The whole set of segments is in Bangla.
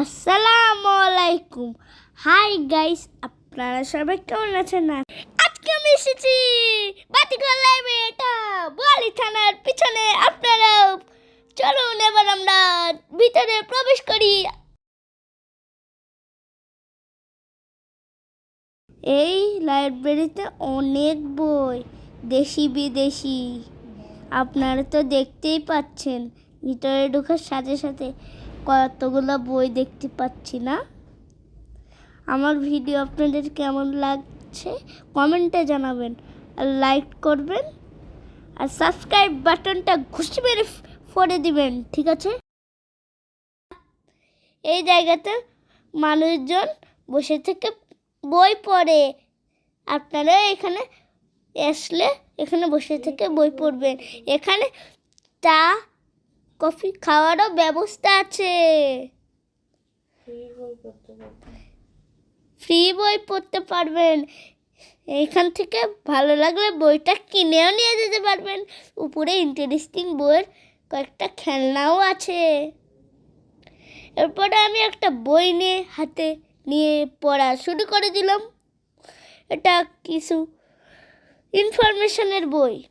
আসসালামু আলাইকুম হাই গাইস আপনারা সবাই কেমন আছেন? আজকে আমি এসেছি বাতিঘর লাইব্রেরি এটা বোয়ালি থানার পিছনে আপনারা চলুন, এবার আমরা ভিতরে প্রবেশ করি। এই লাইব্রেরিতে অনেক বই দেশি বিদেশি আপনারা তো দেখতেই পাচ্ছেন। ভিতরে ঢোকার সাথে সাথে কতগুলো বই দেখতে পাচ্ছি না। আমার ভিডিও আপনাদের কেমন লাগছে কমেন্টে জানাবেন আর লাইক করবেন আর সাবস্ক্রাইব বাটনটা ঘুষি মেরে ফোড়ে দিবেন, ঠিক আছে? এই জায়গাতে মানুষজন বসে থেকে বই পড়ে। আপনারা এখানে আসলে এখানে বসে থেকে বই পড়বেন। এখানে চা কফি খাওয়ারও ব্যবস্থা আছে। ফ্রি বই পড়তে পারবেন। এইখান থেকে ভালো লাগলে বইটা কিনেও নিয়ে যেতে পারবেন। উপরে ইন্টারেস্টিং বইয়ের কয়েকটা খেলনাও আছে। এরপরে আমি একটা বই নিয়ে হাতে নিয়ে পড়া শুরু করে দিলাম। এটা কিছু ইনফরমেশনের বই।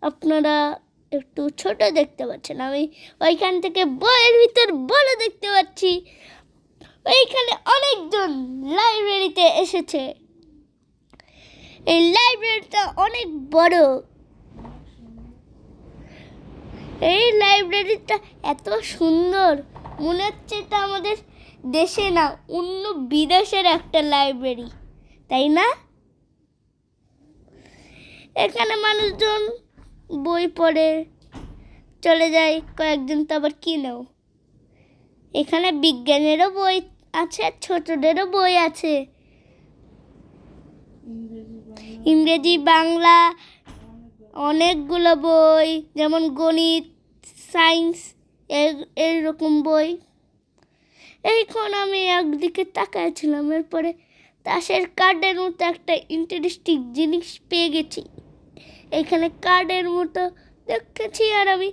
আপনারা একটু ছোট দেখতে পাচ্ছেন। আমি ওইখান থেকে বইয়ের ভিতর বড় দেখতে পাচ্ছি। ওইখানে অনেকজন লাইব্রেরিতে এসেছে। এই লাইব্রেরিটা অনেক বড়। এই লাইব্রেরিটা এত সুন্দর। মনে হচ্ছে এটা আমাদের দেশে না, অন্য বিদেশের একটা লাইব্রেরি তাই না? এখানে মানুষজন বই পড়ে চলে যায় কয়েকজন তো আবার কিনেও। এখানে বিজ্ঞানেরও বই আছে, ছোটদেরও বই আছে। ইংরেজি, বাংলা, অনেকগুলো বই, যেমন গণিত, সায়েন্স, এর, এরকম বই। এইখন আমি একদিকে তাকাইছিলাম, এরপরে তাসের কার্ডের মতো একটা ইন্টারেস্টিং জিনিস পেয়ে গেছি। এখানে কার্ডের মতো দেখেছি আর আমি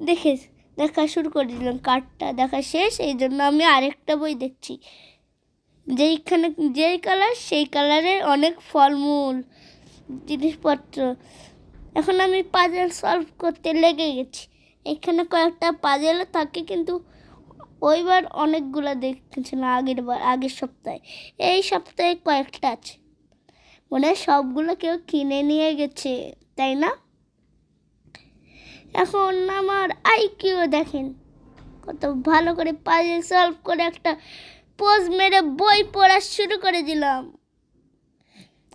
দেখে দেখা শুরু করে দিলাম কার্ডটা দেখা শেষ, এই জন্য আমি আরেকটা বই দেখছি। যেইখানে, যেই কালার, সেই কালারের অনেক ফলমূল, জিনিসপত্র। এখন আমি পাজেল সলভ করতে লেগে গেছি। এখানে কয়েকটা পাজেলও থাকে কিন্তু ওইবার অনেকগুলো দেখেছিলাম আগের বার, আগের সপ্তাহে। এই সপ্তাহে কয়েকটা আছে। হয় সবগুলো কেউ কিনে নিয়ে গেছে, তাই না? এখন আমার আইকিউ দেখেন, কত ভালো করে পাজেল সলভ করে একটা পোজ মেরে বই পড়া শুরু করে দিলাম।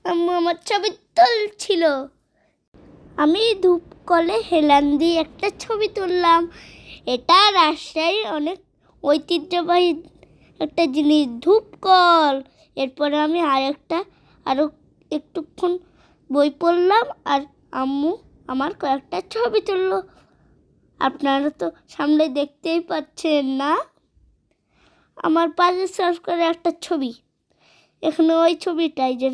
আম্মু আমার ছবি তুলছিল। আমি ধূপ কলে হেলান দিয়ে একটা ছবি তুললাম। এটা রাজশাহীর অনেক ঐতিহ্যবাহী একটা জিনিস, ধূপকল। এরপরে আমি আরেকটা আরও একটুক্ষণ বই পড়লাম আর আম্মু আমার কয়েকটা ছবি তুললো। আপনারা তো সামনে দেখতেই পাচ্ছেন না। আমার পাশে সার্চ করে একটা ছবি। এখানে ওই ছবিটাই যে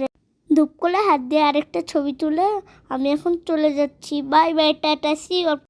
ধূপ করে হাত দিয়ে আরেকটা ছবি তুলে আমি এখন চলে যাচ্ছি। Bye bye, tata C